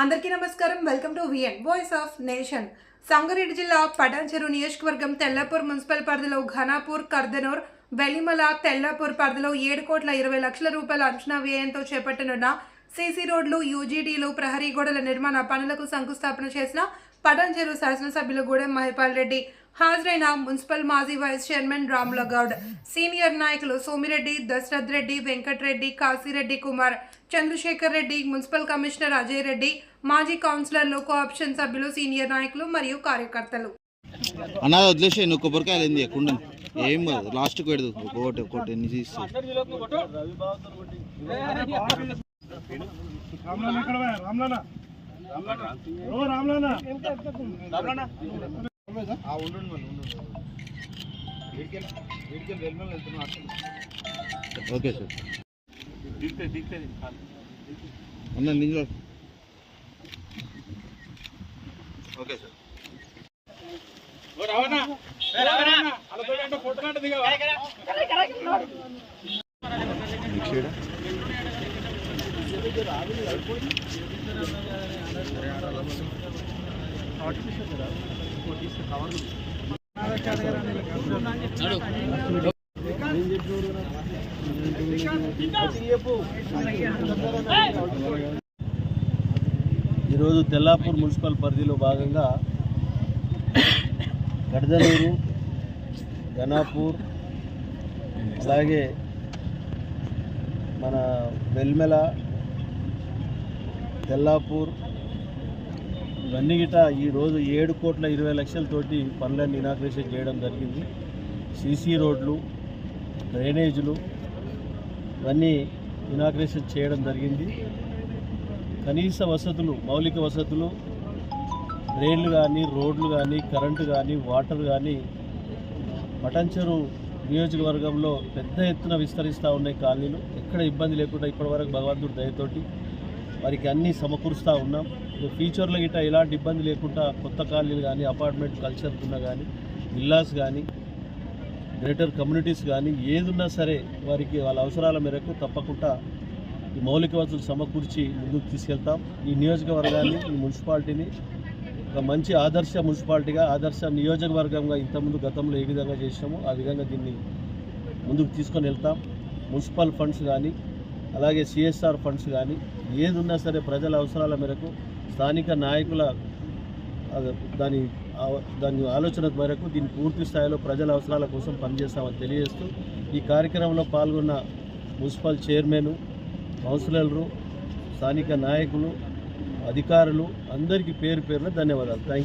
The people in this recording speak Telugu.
అందరికీ నమస్కారం. Welcome to VN voice of nation Sangareddy జిల్లా పటాన్చెరు నియోజకవర్గం తెల్లాపూర్ మున్సిపల్ పరిధిలో ఘనాపూర్ కర్దనూర్ వెలిమల తెల్లాపూర్ పరిధిలో ఏడు కోట్ల ఇరవై లక్షల రూపాయల అంచనా వ్యయంతో చేపట్టనున్న సీసీ రోడ్లు యూజీడీలు ప్రహరీ గోడల నిర్మాణ పనులకు శంకుస్థాపన చేసిన పటాన్చెరు శాసనసభ్యులు గూడెం మహిపాల్ రెడ్డి. హాజరైన మున్సిపల్ మాజీ వైస్ చైర్మన్ రాముల గౌడ్ సీనియర్ నాయకులు సోమిరెడ్డి దశరథ్ రెడ్డి వెంకట్రెడ్డి కాశీరెడ్డి కుమార్ చంద్రశేఖర్ రెడ్డి మున్సిపల్ కమిషనర్ అజయ్ రెడ్డి మాజీ కౌన్సిలర్లు కోఆప్షన్ సభ్యులు సీనియర్ నాయకులు మరియు కార్యకర్తలు. అన్నది వదిలేసే నువ్వు కొబ్బరికాయలు ఏంది? ఎక్కడ ఏం కాదు లాస్ట్కి పెడదు. ఒకటి ఒకటి ఎన్ని తీస్తా ఓకే సార్. అన్న నింజో ఓకే సార్. ఈరోజు తెల్లాపూర్ మున్సిపల్ పరిధిలో భాగంగా గడదనూరు ఘనాపూర్ అలాగే మన వెల్మెల తెల్లాపూర్. ఇవన్నీ గిట ఈరోజు ఏడు కోట్ల ఇరవై లక్షలతోటి పనులను ఇనాగ్రేషన్ చేయడం జరిగింది. సీసీ రోడ్లు డ్రైనేజీలు ఇవన్నీ ఇనాగ్రేషన్ చేయడం జరిగింది. కనీస వసతులు మౌలిక వసతులు రైళ్ళు కానీ రోడ్లు కానీ కరెంటు కానీ వాటర్ కానీ పటంచెరు నియోజకవర్గంలో పెద్ద ఎత్తున విస్తరిస్తూ ఉన్నాయి కాలనీలు. ఎక్కడ ఇబ్బంది లేకుండా ఇప్పటివరకు భగవంతుడి దయతోటి వారికి అన్నీ సమకూరుస్తూ ఉన్నాం. ఫ్యూచర్లో గిట్ట ఎలాంటి ఇబ్బంది లేకుండా కొత్త కాలనీలు కానీ అపార్ట్మెంట్ కల్చర్ ఉన్న కానీ విల్లాస్ కానీ గ్రేటర్ కమ్యూనిటీస్ కానీ ఏదున్నా సరే వారికి వాళ్ళ అవసరాల మేరకు తప్పకుండా ఈ మౌలిక వసతులు సమకూర్చి ముందుకు తీసుకెళ్తాం. ఈ నియోజకవర్గాన్ని ఈ మున్సిపాలిటీని ఒక మంచి ఆదర్శ మున్సిపాలిటీగా ఆదర్శ నియోజకవర్గంగా ఇంతకుముందు గతంలో ఏ విధంగా చేసినామో ఆ విధంగా దీన్ని ముందుకు తీసుకొని వెళ్తాం. మున్సిపల్ ఫండ్స్ కానీ అలాగే సిఎస్ఆర్ ఫండ్స్ కానీ ఏది ఉన్నా సరే ప్రజల అవసరాల మేరకు స్థానిక నాయకుల దాని దాని ఆలోచన మేరకు దీన్ని పూర్తి స్థాయిలో ప్రజల అవసరాల కోసం పనిచేస్తామని తెలియజేస్తూ ఈ కార్యక్రమంలో పాల్గొన్న మున్సిపల్ చైర్మన్ కౌన్సిలర్లు స్థానిక నాయకులు అధికారులు అందరికీ పేరు పేరున ధన్యవాదాలు. థ్యాంక్